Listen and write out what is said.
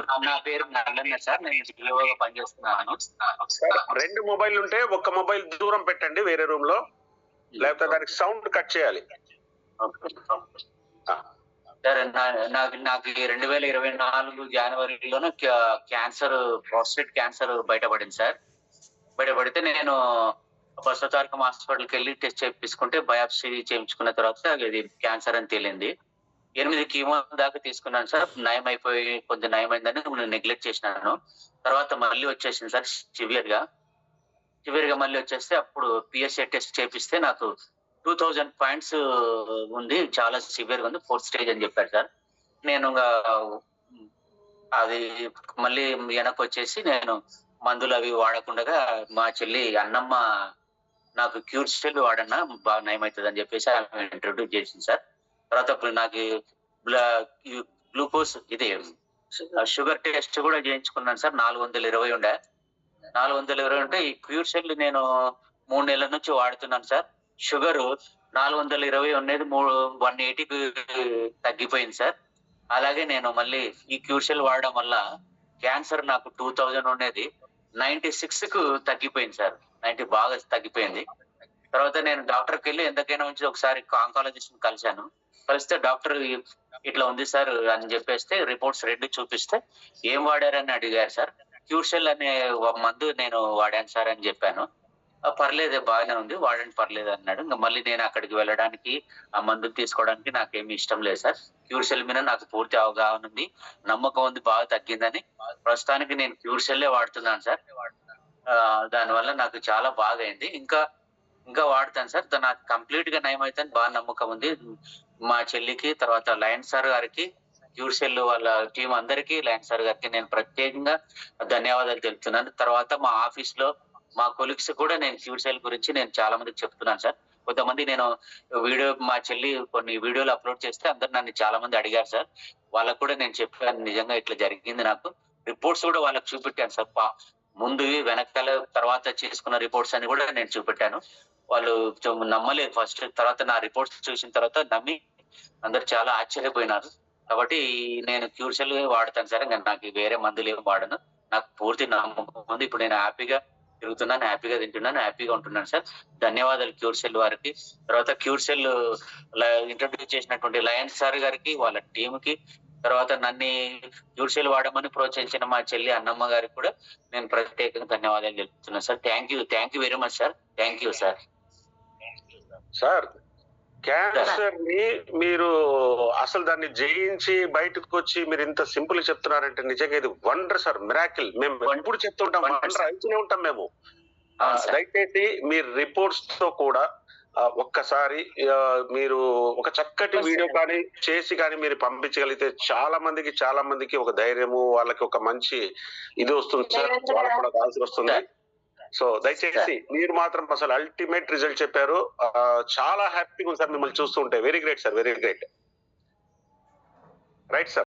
నా పేరు నల్లన్న సార్. నేను జిల్లాగా పనిచేస్తున్నాను. సార్ రెండు మొబైల్ ఉంటే ఒక్క మొబైల్ దూరం పెట్టండి వేరే రూమ్లో. లేకపోతే దానికి సౌండ్ కట్ చేయాలి. సార్ నా- నాకు నాకు రెండు వేల ఇరవై నాలుగు జనవరిలోనే క్యా- క్యాన్సర్ ప్రాస్టేట్ క్యాన్సర్ బయటపడింది సార్. బయటపడితే నేను బసవతారకం హాస్పిటల్కి వెళ్ళి టెస్ట్ చేయించుకుంటే బయాప్సీ చేయించుకున్న తర్వాత ఇది క్యాన్సర్ అని తేలింది. ఎనిమిది కీమో దాకా తీసుకున్నాను సార్. నయం అయిపోయి కొంచెం నయం అయిందని నేను నెగ్లెక్ట్ చేసినాను. తర్వాత మళ్ళీ వచ్చేసింది సార్ సివియర్గా. సివియర్గా మళ్ళీ వచ్చేస్తే అప్పుడు పిఎస్ఏ టెస్ట్ చేపిస్తే నాకు టూ థౌజండ్ పాయింట్స్ ఉంది. చాలా సివియర్గా ఉంది. ఫోర్త్ స్టేజ్ అని చెప్పారు సార్. నేను ఇంకా అది మళ్ళీ వెనక్కి వచ్చేసి నేను మందులు అవి వాడకుండా మా చెల్లి అన్నమ్మ నాకు క్యూర్ స్టెల్ వాడన్నా బాగా నయమవుతుంది అని చెప్పేసి ఆమె ఇంట్రొడ్యూస్ చేసింది సార్. తర్వాత నాకు గ్లూకోజ్ ఇది షుగర్ టెస్ట్ కూడా చేయించుకున్నాను సార్ నాలుగు వందల ఇరవై ఉండే. నాలుగు వందల ఇరవై ఉంటే ఈ క్యూర్ సెల్ నేను మూడు నెలల నుంచి వాడుతున్నాను సార్. షుగర్ నాలుగు వందల ఇరవై ఉండేది మూడు వన్ ఎయిటీకి తగ్గిపోయింది సార్. అలాగే నేను మళ్ళీ ఈ క్యూర్ సెల్ వాడడం వల్ల క్యాన్సర్ నాకు టూ థౌజండ్ ఉండేది. నైన్టీ సిక్స్కు తగ్గిపోయింది సార్. నైన్టీ బాగా తగ్గిపోయింది. తర్వాత నేను డాక్టర్కి వెళ్ళి ఎందుకైనా ఉంచి ఒకసారి ఆంకాలజిస్ట్ కలిశాను. కలిస్తే డాక్టర్ ఇట్లా ఉంది సార్ అని చెప్పేస్తే రిపోర్ట్స్ రెండు చూపిస్తే ఏం వాడారని అడిగారు సార్. క్యూర్సెల్ అనే ఒక మందు నేను వాడాను సార్ అని చెప్పాను. పర్లేదు బాగానే ఉంది వాడండి పర్లేదు అన్నాడు. ఇంకా మళ్ళీ నేను అక్కడికి వెళ్ళడానికి ఆ మందు తీసుకోవడానికి నాకేమి ఇష్టం లేదు సార్. క్యూర్సెల్ మీద నాకు పూర్తి అవగాహన ఉంది నమ్మకం ఉంది బాగా తగ్గిందని. ప్రస్తుతానికి నేను క్యూర్సెల్లే వాడుతున్నాను సార్. దానివల్ల నాకు చాలా బాగా అయింది ఇంకా ఇంకా వాడతాను సార్. దా- నాకు కంప్లీట్గా నయం అవుతాను బాగా నమ్మకం ఉంది. మా చెల్లికి తర్వాత లయన్ సార్ గారికి క్యూర్సెల్ వాళ్ళ టీం అందరికీ లయన్ సార్ గారికి నేను ప్రత్యేకంగా ధన్యవాదాలు తెలుపుతున్నాను. తర్వాత మా ఆఫీస్లో మా కొలిక్స్ కూడా నేను క్యూర్సెల్ గురించి నేను చాలా మందికి చెప్తున్నాను సార్. కొంతమంది నేను వీడియో మా చెల్లి కొన్ని వీడియోలు అప్లోడ్ చేస్తే అందరు నన్ను చాలా మంది అడిగారు సార్. వాళ్ళకు కూడా నేను చెప్పాను నిజంగా ఇట్లా జరిగింది నాకు. రిపోర్ట్స్ కూడా వాళ్ళకి చూపెట్టాను సార్. ముందు వెనకాల తర్వాత చేసుకున్న రిపోర్ట్స్ అని కూడా నేను చూపెట్టాను. వాళ్ళు నమ్మలేదు ఫస్ట్ తర్వాత నా రిపోర్ట్స్ చూసిన తర్వాత నమ్మి అందరు చాలా ఆశ్చర్యపోయినారు. కాబట్టి నేను క్యూర్సెల్ వాడతాను సార్ నాకు వేరే మందులు ఏమి వాడను. నాకు పూర్తి నమ్మకం ఉంది. ఇప్పుడు నేను హ్యాపీగా తిరుగుతున్నాను హ్యాపీగా తింటున్నాను హ్యాపీగా ఉంటున్నాను సార్. ధన్యవాదాలు క్యూర్సెల్ వారికి. తర్వాత క్యూర్సెల్ ఇంట్రడ్యూస్ చేసినటువంటి లయన్స్ సార్ గారికి వాళ్ళ టీమ్కి. తర్వాత నన్ను క్యూర్సెల్ వాడమని ప్రోత్సహించిన మా చెల్లి అన్నమ్మ గారికి కూడా నేను ప్రత్యేకంగా ధన్యవాదాలు తెలుపుతున్నాను sir. Thank you thank you very much sir thank you sir sir క్యాన్సర్ని మీరు అసలు దాన్ని జయించి బయటకు వచ్చి మీరు ఇంత సింపుల్ చెప్తున్నారంటే నిజంగా ఇది వండర్ సార్ మిరాకిల్. మేము ఎప్పుడు చెప్తుంటాం వండర్ అవుతూనే ఉంటాం మేము. దయచేసి మీ రిపోర్ట్స్తో కూడా ఒక్కసారి మీరు ఒక చక్కటి వీడియో. కానీ చేసి కానీ మీరు పంపించగలిగితే చాలా మందికి చాలా మందికి ఒక ధైర్యము వాళ్ళకి ఒక మంచి ఇది వస్తుంది సార్ వాళ్ళకి కూడా ఆన్సర్ వస్తుంది. సో దయచేసి మీరు మాత్రం అసలు అల్టిమేట్ రిజల్ట్ చెప్పారు. చాలా హ్యాపీగా ఉంది సార్ మిమ్మల్ని చూస్తుంటే very great sir very great right sir